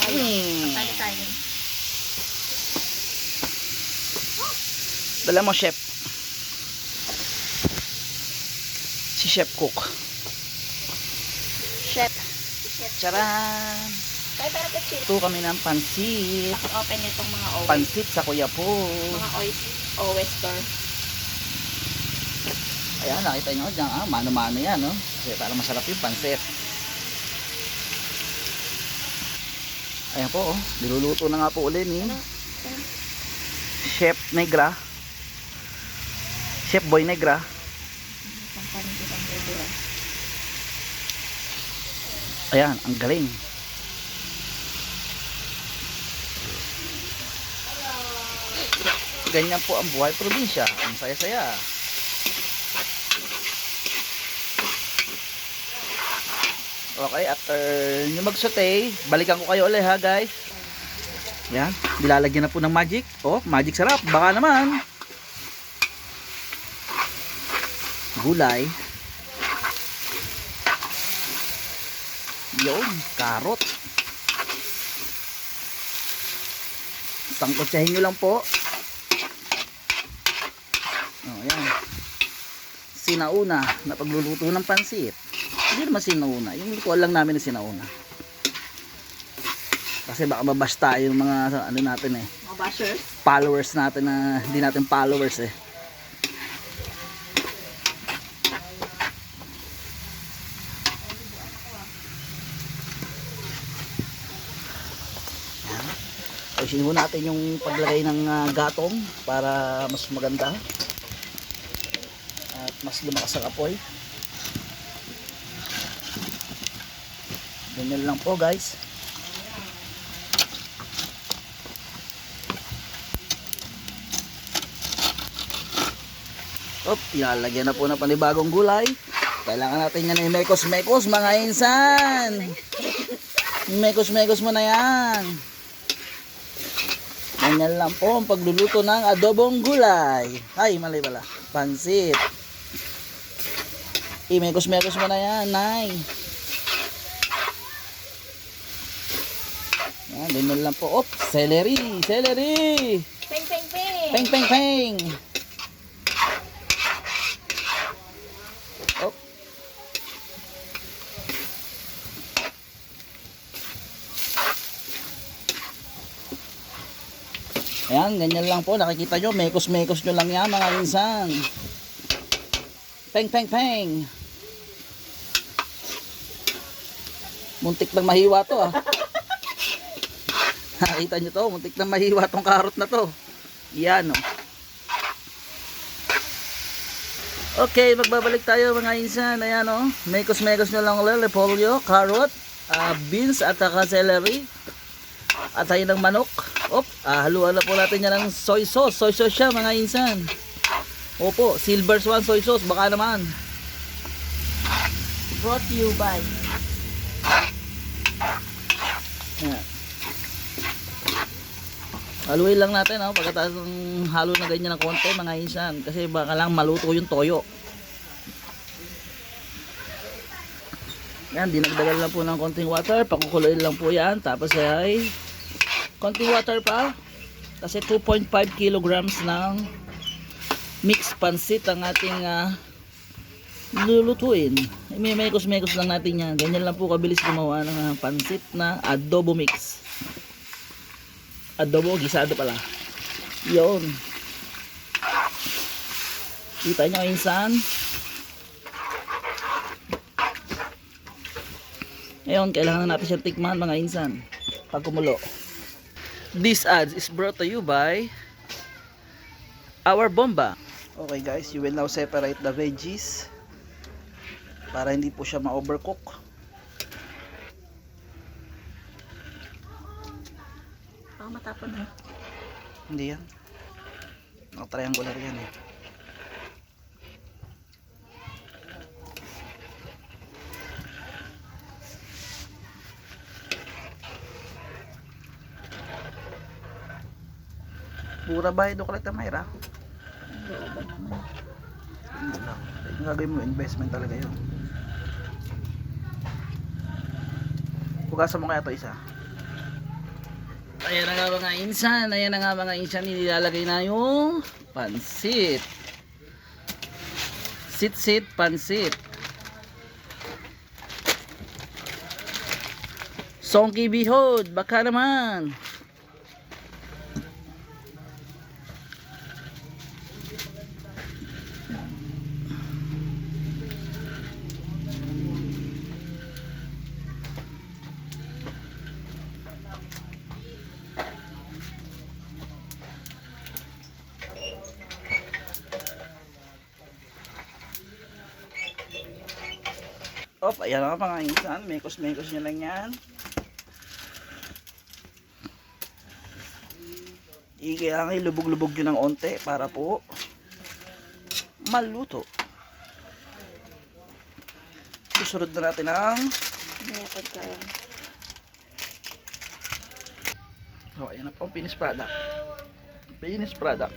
tayo. Hmm. Tayo tayo. Dala mo, chef. Si Chef Cook. Chef. Charan! Ito kami ng pansit. Open nitong mga always. Pansit sa Kuya po. Mga store. Ayan, nakita nyo dyan, ah, mano-mano yan, no? Kasi para masarap yung pansit. Ayan po, oh. Niluluto na nga po ulit ni Chef Negra. Chef Boy Negra. Ayan, ang galing. Ganyan po ang buhay probinsya. Ang saya-saya. Okay, after nyo mag-saute, balikan ko kayo ulit ha guys. Yan, nilalagyan na po ng magic. Oh, magic sarap. Baka naman. Gulay. Yun, karot. Sangkotsahin nyo lang po. Oh, yan. Sinauna na pagluluto ng pansit. Hindi naman sinauna. Yung lutuan lang namin na sinauna. Kasi baka mabash tayo yung mga ano natin eh. Mga bashers. Followers natin na hindi natin followers eh. Ayusin mo natin yung paglagay ng ah, gatong para mas maganda at mas lumakas ang apoy. Ganyan lang po guys. Op, ilalagyan na po ng panibagong gulay. Kailangan natin yan ng mekos-mekos mga insan. Mekos-mekos mo na yan. Ganyan lang po ang pagluluto ng adobong gulay. Ay, mali pala. Pansit. Imekos-mekos mo na yan, nay. Yan, ganyan lang po. Op, celery, celery. Peng, peng, peng. Peng, peng, peng. Oh. Ayan, ganyan lang po. Nakikita nyo, mekos-mekos nyo lang yan mga insan. Peng, peng, peng. Muntik lang mahiwa to ah. Nakita nyo to, muntik lang mahiwa tong karot na to. Yan oh. Okay, magbabalik tayo mga insan. Ayan oh. Mekos-mekos nyo lang ulit. Repolyo, carrot, ah, beans at saka celery. At tayo ng manok. Op, ah, haluan na po natin yan ng soy sauce. Soy sauce siya mga insan. Opo, silver swan soy sauce. Baka naman. Brought you by. Ayan. Haluin lang natin oh, pagkatapos ng halo na ganyan ng konti mga insan kasi baka lang maluto yung toyo. Yan, dinagdagan lang po ng konting water, pakukuloyin lang po yan, tapos ay konting water pa kasi 2.5 kilograms ng mixed pansit ang ating ah, lulutuin. May mekos-mekos lang natin yan. Ganyan lang po kabilis gumawa ng ah, pansit na adobo mix. Adobo, gisado pala. Yun. Kita nyo insan. Ngayon, kailangan na natin siya tikman mga insan. Pag kumulo. This ads is brought to you by our bomba. Okay guys, you will now separate the veggies para hindi po siya ma-overcook. Matapon ha. Hindi yan. Naka-triangular yan eh. Pura bahay do kalita Mayra. Looban naman. Hindi gagawin mo, investment talaga yun. Hugasan mo kaya to isa. Ayan na nga mga insan. Ayan na nga mga insan. Nilalagay na yung pansit. Sit-sit pansit. Songki bihod. Baka naman. Op, ayan na mga insan. Mekos-mekos nyo lang yan. Kailangan ilubog-lubog nyo ng onte para po maluto. Susunod na natin ang. So, ayan na po finished product. Finished product.